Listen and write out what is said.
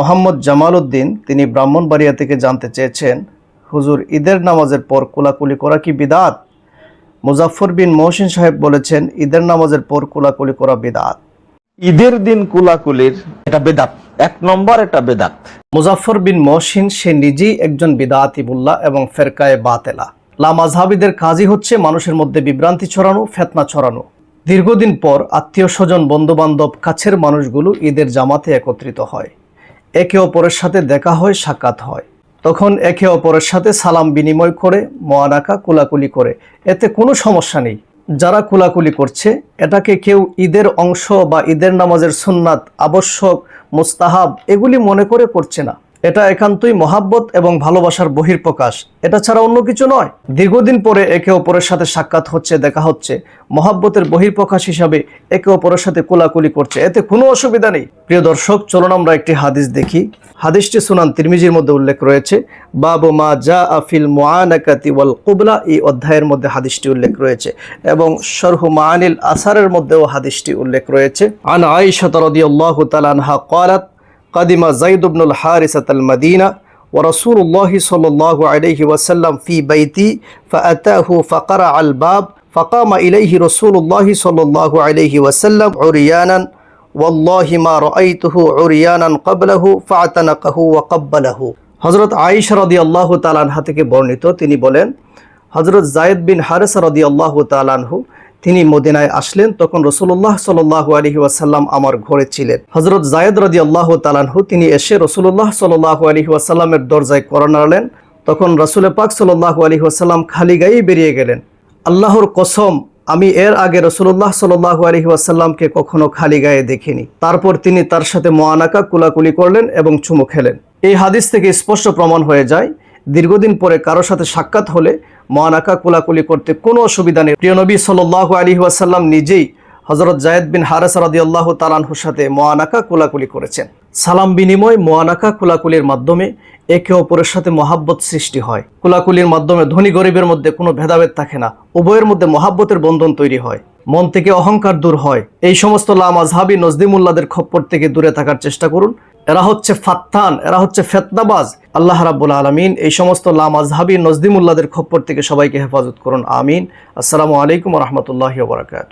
মোহাম্মদ জামাল উদ্দিন তিনি ব্রাহ্মণবাড়িয়া থেকে জানতে চেয়েছেন হুজুর ঈদের নামাজের পর কোলাকুলি করা কি বিদাত? মুজাফর বিন মহসিন সাহেব বলেছেন ঈদের নামাজের পর কোলাকুলি করা বিদাত। ঈদের দিন কুলাকুলির এটা বেদাত এক নম্বর এটা বেদাত। মুজাফর বিন মহসিন সে নিজেই একজন বিদাত বিদাতিবুল্লাহ এবং ফেরকায়ে বাতেলা। লামাজহাবিদের কাজই হচ্ছে মানুষের মধ্যে বিভ্রান্তি ছড়ানো ফেতনা ছড়ানো। দীর্ঘদিন পর আত্মীয় স্বজন বন্ধুবান্ধব কাছের মানুষগুলো ঈদের জামাতে একত্রিত হয়। একে অপরের সাথে দেখা হয়, সাক্ষাৎ হয়। তখন একে অপরের সাথে সালাম বিনিময় করে মোয়ানাকা কুলাকুলি করে। এতে কোনো সমস্যা নেই। যারা কুলাকুলি করছে, এটাকে কেউ ঈদের অংশ বা ঈদের নামাজের সুন্নাত, আবশ্যক, মুস্তাহাব, এগুলি মনে করে করছে না। এটা একান্তই মহাব্বত এবং ভালোবাসার বহির্প্রকাশ এটা ছাড়া অন্য কিছু নয়। দীর্ঘদিন পরে একে অপরের সাথে সাক্ষাৎ হচ্ছে, দেখা হচ্ছে। মহাব্বতের বহির্প্রকাশ হিসাবে একে অপরের সাথে কোলাকুলি করছে। এতে কোনো অসুবিধা নেই। প্রিয় দর্শক, চলুন আমরা একটি হাদিস দেখি। হাদিসটি সুনান তিরমিজির মধ্যে উল্লেখ রয়েছে। বাবু মা জা আফিল মুআনাকাতি ওয়াল কুবলা এই অধ্যায়ের মধ্যে হাদিসটি উল্লেখ রয়েছে এবং শরহু মাআনিল আসারের মধ্যেও হাদিসটি উল্লেখ রয়েছে। আন আয়েশা রাদিয়াল্লাহু তাআলা আনহা قالت قدم زيد بن الحارثة المدينة ورسول الله صلى الله عليه وسلم في بيتي فأتاه فقرع الباب فقام إليه رسول الله صلى الله عليه وسلم عريانا والله ما رأيته عريانا قبله فاعتنقه وقبله হজরত আয়েশা রদি আল্লাহ তালানহা থেকে বর্ণিত তিনি বলেন হজরত জায়েদ বিন হারেসা রদি আল্লাহ তালানহু তিনি মদিনায় আসলেন, তখন রসুল্লাহ সাল্লাহ আলহি ওয়াসাল্লাম আমার ঘরে ছিলেন। হজরত জায়েদ রদি আল্লাহ তালানহু তিনি এসে রসুল্লাহ সাল্লাহ আলহি ওয়াসাল্লামের দরজায় করোনালেন তখন রসুল পাক সাল্লাহ আলহি ওয়াসাল্লাম খালি গায়েই বেরিয়ে গেলেন। আল্লাহর কসম, আমি এর আগে রসুল্লাহ সাল্লাহ আলহি ওয়াসাল্লামকে কখনো খালি গায়ে দেখিনি। তারপর তিনি তার সাথে মোয়ানাকা কুলাকুলি করলেন এবং চুমু খেলেন। এই হাদিস থেকে স্পষ্ট প্রমাণ হয়ে যায় দীর্ঘদিন পরে কারোর সাথে সাক্ষাৎ হলে মহানাকা কুলাকুলি করতে কোনো অসুবিধা নেই। প্রিয় নবী সাল্লাহ আলী ওয়াসাল্লাম নিজেই হজরত জায়েদ বিন হারেস আল্লাহ তালানহুর সাথে মোয়ানাকা কুলাকুলি করেছেন। সালাম বিনিময় মোয়ানাকা কোলাকুলির মাধ্যমে একে অপরের সাথে মহাব্বত সৃষ্টি হয়। কুলাকুলির মাধ্যমে ধনী গরিবের মধ্যে কোনো ভেদাভেদ থাকে না, উভয়ের মধ্যে মহাব্বতের বন্ধন তৈরি হয়। মন থেকে অহংকার দূর হয়। এই সমস্ত লামাজহাবি নজদিমুল্লাদের খপ্পর থেকে দূরে থাকার চেষ্টা করুন। এরা হচ্ছে ফাত্তান, এরা হচ্ছে ফেতনাবাজ। আল্লাহ রাবুল আলমিন এই সমস্ত লামাজহাবি নজদিমুল্লাদের খপ্পর থেকে সবাইকে হেফাজত করুন, আমিন। আসসালামু আলাইকুম রহমতুল্লাহ বারকাত